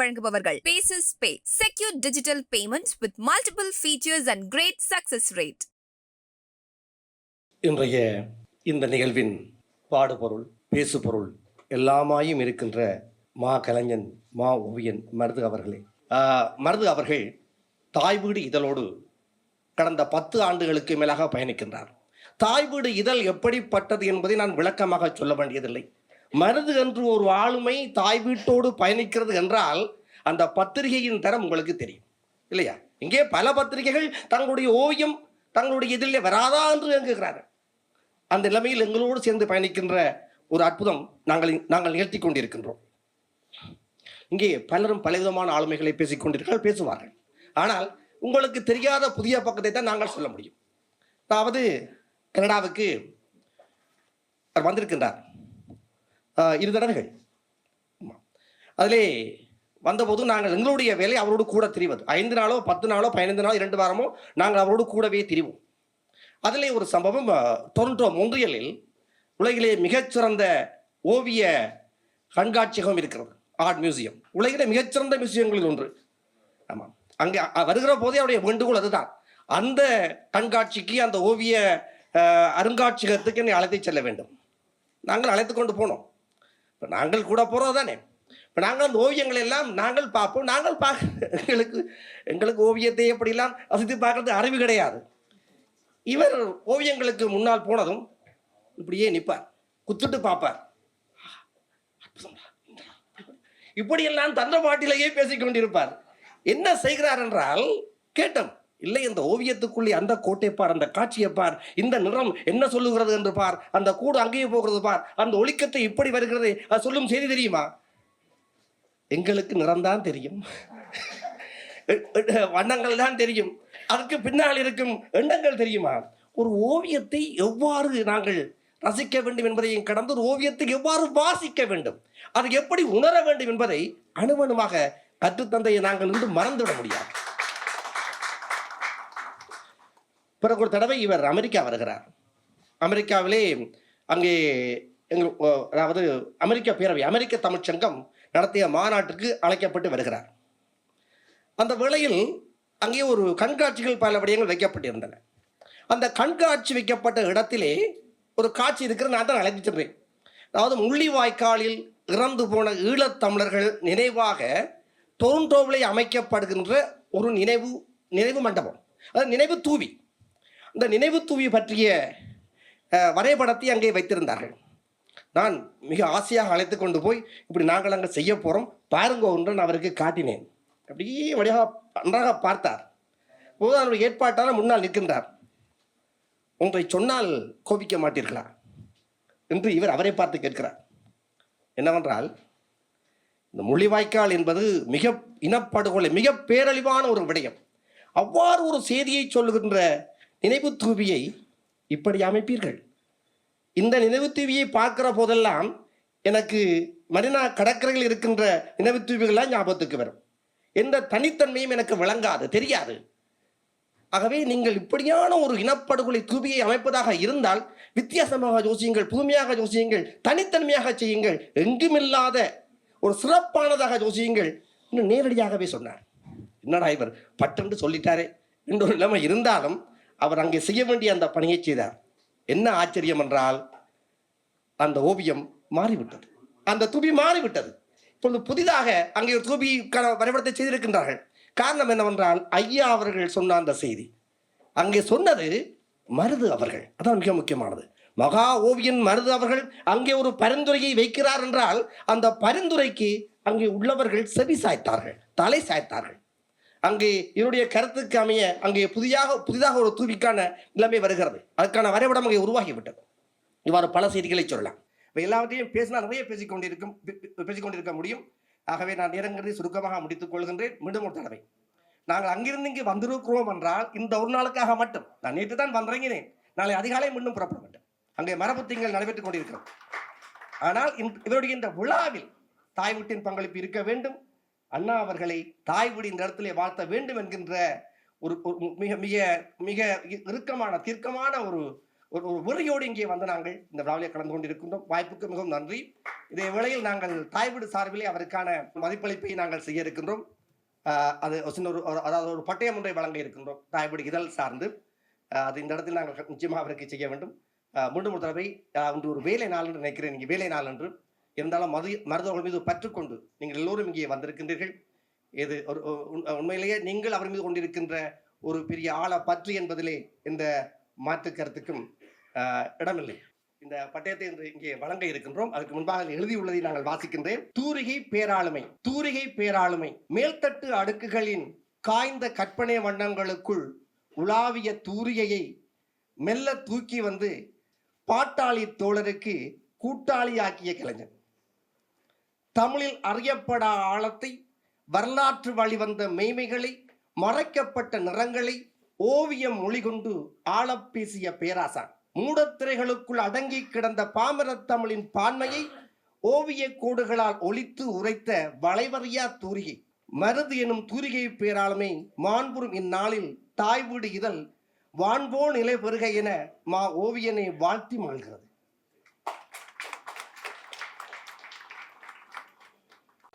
வழங்குபவர்கள். Pays pay secure digital payments with multiple features and great success rate இன்றைய இந்த நிகழ்வின் பாடுபொருள் பேசுபொருள் எல்லாமாயும் இருக்கின்ற மா கலைஞன் மா ஓவியன் மருது அவர்களே. ஆஹ், மருது அவர்கள் தாய் வீடு இதழோடு கடந்த பத்து ஆண்டுகளுக்கு மேலாக பயணிக்கின்றார். தாய் வீடு இதழ் எப்படிப்பட்டது என்பதை நான் விளக்கமாக சொல்ல வேண்டியதில்லை. மருது என்று ஒரு ஆளுமை தாய் வீட்டோடு பயணிக்கிறது என்றால் அந்த பத்திரிகையின் தரம் உங்களுக்கு தெரியும். இல்லையா? இங்கே பல பத்திரிகைகள் தங்களுடைய ஓவியம் தங்களுடைய இதில் வராதா என்று இயங்குகிறார்கள். அந்த நிலைமையில் எங்களோடு சேர்ந்து பயணிக்கின்ற ஒரு அற்புதம் நாங்கள் நாங்கள் நிகழ்த்தி கொண்டிருக்கின்றோம். இங்கே பலரும் பலவிதமான ஆளுமைகளை பேசிக் கொண்டிருக்கிறார்கள் பேசுவார்கள். ஆனால் உங்களுக்கு தெரியாத புதிய பக்கத்தை தான் நாங்கள் சொல்ல முடியும். அதாவது கனடாவுக்கு அவர் வந்திருக்கின்றார். இரு தடவைகள். அதிலே வந்தபோது நாங்கள் எங்களுடைய வேலை அவரோடு கூட திரிவது. ஐந்து நாளோ பத்து நாளோ பதினைந்து நாளோ இரண்டு வாரமோ நாங்கள் அவரோடு கூடவே திரிவோம். அதிலே ஒரு சம்பவம் அஹ், டொரண்டோ மொன்றியலில் உலகிலே மிகச்சிறந்த ஓவிய கண்காட்சியகம் இருக்கிறது ஆர்ட் மியூசியம் உலகிலே மிகச்சிறந்த மியூசியங்களில் ஒன்று. ஆமாம் அங்கே வருகிற போதே அவருடைய வேண்டுகோள் அதுதான். அந்த கண்காட்சிக்கு அந்த ஓவிய அருங்காட்சியகத்துக்கு என்னை அழைத்து செல்ல வேண்டும். நாங்கள் அழைத்து கொண்டு போனோம். இப்போ நாங்கள் கூட போகிறோம் தானே? இப்போ நாங்கள் அந்த ஓவியங்கள் எல்லாம் நாங்கள் பார்ப்போம். நாங்கள் பார்க்க எங்களுக்கு எங்களுக்கு ஓவியத்தை எப்படிலாம் ரசித்து பார்க்கறது அறிவு கிடையாது. இவர் ஓவியங்களுக்கு முன்னால் போனதும் இப்படியே நிற்பார் குத்துட்டு பார்ப்பார். இப்படியெல்லாம் தந்த பாட்டிலேயே பேசிக் கொண்டிருப்பார். என்ன செய்கிறார் என்றால் கேட்டோம். இல்லை இந்த ஓவியத்துக்குள்ளே அந்த கோட்டை பார் அந்த காட்சியை பார் இந்த நிறம் என்ன சொல்லுகிறது என்று பார் அந்த கூடு அங்கேயே போகிறது பார் அந்த ஒளிக்கத்தை இப்படி வருகிறது அது சொல்லும் செய்தி தெரியுமா? எங்களுக்கு நிறம்தான் தெரியும். வண்ணங்கள் தான் தெரியும். அதுக்கு பின்னால் இருக்கும் எண்ணங்கள் தெரியுமா? ஒரு ஓவியத்தை எவ்வாறு நாங்கள் ரசிக்க வேண்டும் என்பதையும் கடந்து ஒரு ஓவியத்தை எவ்வாறு வாசிக்க வேண்டும்? அது எப்படி உணர வேண்டும் என்பதை அணுவணுமாக கற்றுத்தந்தையை நாங்கள் இன்று மறந்துவிட முடியாது. பிறகு ஒரு தடவை இவர் அமெரிக்கா வருகிறார். அமெரிக்காவிலே அங்கே எங்கள் அதாவது அமெரிக்க பேரவை அமெரிக்க தமிழ்ச்சங்கம் நடத்திய மாநாட்டுக்கு அழைக்கப்பட்டு வருகிறார். அந்த வேளையில் அங்கே ஒரு கண்காட்சிகள் பல விடயங்கள் வைக்கப்பட்டிருந்தன. அந்த கண்காட்சி வைக்கப்பட்ட இடத்திலே ஒரு காட்சி இருக்கிற நான் தான் அழைத்து அதாவது முள்ளிவாய்க்காலில் இறந்து போன ஈழத்தமிழர்கள் நினைவாக டொரண்டோவிலே அமைக்கப்படுகின்ற ஒரு நினைவு நினைவு மண்டபம். அது நினைவு தூவி. அந்த நினைவு தூவி பற்றிய வரைபடத்தை அங்கே வைத்திருந்தார்கள். நான் மிக ஆசையாக அழைத்து கொண்டு போய் இப்படி நாங்கள் அங்கே செய்ய போகிறோம் பாருங்க ஒன்று நான் அவருக்கு காட்டினேன். அப்படியே வழியாக நன்றாக பார்த்தார். போது அவருடைய ஏற்பாட்டால் முன்னால் நிற்கின்றார். ஒன்றை சொன்னால் கோபிக்க மாட்டீர்களா? என்று இவர் அவரை பார்த்து கேட்கிறார். என்னவென்றால் இந்த முள்ளிவாய்க்கால் என்பது மிக இனப்படுகொலை மிக பேரழிவான ஒரு விடயம். அவ்வாறு ஒரு செய்தியை சொல்லுகின்ற நினைவு தூவியை இப்படி அமைப்பீர்கள். இந்த நினைவு தூவியை பார்க்கிற போதெல்லாம் எனக்கு மரினா கடற்கரையில் இருக்கின்ற நினைவு தூவிகள்லாம் ஞாபகத்துக்கு வரும். எந்த தனித்தன்மையும் எனக்கு விளங்காது தெரியாது. ஆகவே நீங்கள் இப்படியான ஒரு இனப்படுகொலை தூபியை அமைப்பதாக இருந்தால் வித்தியாசமாக யோசியுங்கள் புதுமையாக யோசியுங்கள் தனித்தன்மையாக செய்யுங்கள் எங்குமில்லாத ஒரு சிறப்பானதாக யோசியுங்கள் இன்னும் நேரடியாகவே சொன்னார். என்னடா இவர் பட்டென்று சொல்லிட்டாரே? என்ற ஒரு நிலைமை இருந்தாலும் அவர் அங்கே செய்ய வேண்டிய அந்த பணியை செய்தார். என்ன ஆச்சரியம் என்றால் அந்த ஓவியம் மாறிவிட்டது. அந்த துபி மாறிவிட்டது. இப்பொழுது புதிதாக அங்கே ஒரு தூபி வரைபடத்தை செய்திருக்கின்றார்கள். காரணம் என்னவென்றால் ஐயா அவர்கள் சொன்ன அந்த செய்தி. அங்கே சொன்னது மருது அவர்கள். அதான் மிக முக்கியமானது. மகா ஓவியன் மருது அவர்கள் அங்கே ஒரு பரிந்துரையை வைக்கிறார் என்றால் அந்த பரிந்துரைக்கு அங்கே உள்ளவர்கள் செவி சாய்த்தார்கள் தலை சாய்த்தார்கள். அங்கே இவருடைய கருத்துக்கு அமைய அங்கே புதியாக புதிதாக ஒரு தூவிக்கான நிலைமை வருகிறது. அதுக்கான வரைபடம் அங்கே உருவாகிவிட்டது. இவ்வாறு பல செய்திகளை சொல்லலாம். இப்போ எல்லாவற்றையும் பேசினால் நிறைய பேசிக் கொண்டிருக்கும் பே- முடியும். ஆகவே நான் நேரங்களை சுருக்கமாக முடித்துக் கொள்கின்றேன். மீண்டும் ஒரு தடவை. நாங்கள் அங்கிருந்து இங்கே வந்திருக்கிறோம் என்றால் இந்த ஒரு நாளுக்காக மட்டும். நான் நேற்று தான் வந்திறங்கினேன். நாளை அதிகாலை மீண்டும் புறப்பட வேண்டும். அங்கே மரபு திங்கள் நடைபெற்றுக் கொண்டிருக்கிறோம் ஆனால் இவருடைய இந்த விழாவில் தாய் வீட்டின் பங்களிப்பு இருக்க வேண்டும். அண்ணா அவர்களை தாய் வீடு இந்த இடத்திலே வாழ்த்த வேண்டும் என்கின்ற ஒரு மிக மிக மிக இறுக்கமான தீர்க்கமான ஒரு ஒரு ஒரு வெறியோடு இங்கே வந்து நாங்கள் இந்த விழாவிலே கலந்து கொண்டிருக்கின்றோம். வாய்ப்புக்கு மிகவும் நன்றி. இதே வேளையில் நாங்கள் தாய்வீடு சார்பிலே அவருக்கான மதிப்பளிப்பை நாங்கள் செய்ய இருக்கின்றோம். அது சின்ன ஒரு அதாவது ஒரு பட்டயம் ஒன்றை வழங்க இருக்கின்றோம். தாய்வீடு இதழ் சார்ந்து. அது இந்த இடத்தில் நாங்கள் நிச்சயமாக அவருக்கு செய்ய வேண்டும். ஆஹ் மீண்டும் ஒரு தடவை ஒரு வேலை நாள் என்று நினைக்கிறேன். நீங்கள் வேலை நாள் என்று. இருந்தாலும் மது மருதவர்கள் மீது பற்றுக்கொண்டு நீங்கள் எல்லோரும் இங்கே வந்திருக்கின்றீர்கள். இது ஒரு உண்மையிலேயே நீங்கள் அவர் மீது கொண்டிருக்கின்ற ஒரு பெரிய ஆழ பற்று என்பதிலே இந்த மாற்று கருத்துக்கும் இடமில்லை. இந்த பட்டயத்தை இன்று இங்கே வழங்க இருக்கின்றோம். அதுக்கு முன்பாக எழுதியுள்ளதை நாங்கள் வாசிக்கின்றேன். தூரிகை பேராளுமை தூரிகை பேராளுமை மேல்தட்டு அடுக்குகளின் காய்ந்த கற்பனை வண்ணங்களுக்குள் உலாவிய தூரிகையை மெல்ல தூக்கி வந்து பாட்டாளி தோழருக்கு கூட்டாளியாக்கிய கலைஞன் தமிழில் அறியப்படா ஆழத்தை வரலாற்று வழிவந்த மெய்மைகளை மறைக்கப்பட்ட நிறங்களை ஓவியம் மொழி கொண்டு ஆளப் பேசிய பேராசான். மூடத்திரைகளுக்குள் அடங்கி கிடந்த பாமரத் தமிழின் பான்மையை ஓவிய கோடுகளால் ஒழித்து உரைத்த வளைவறியா தூரிகை. மருது எனும் தூரிகை பேராளுமை மாண்புறும் இந்நாளில் தாய் வீடு இதழ் வான்போ நிலை பெறுக என மா ஓவியனை வாழ்த்தி மாழ்கிறது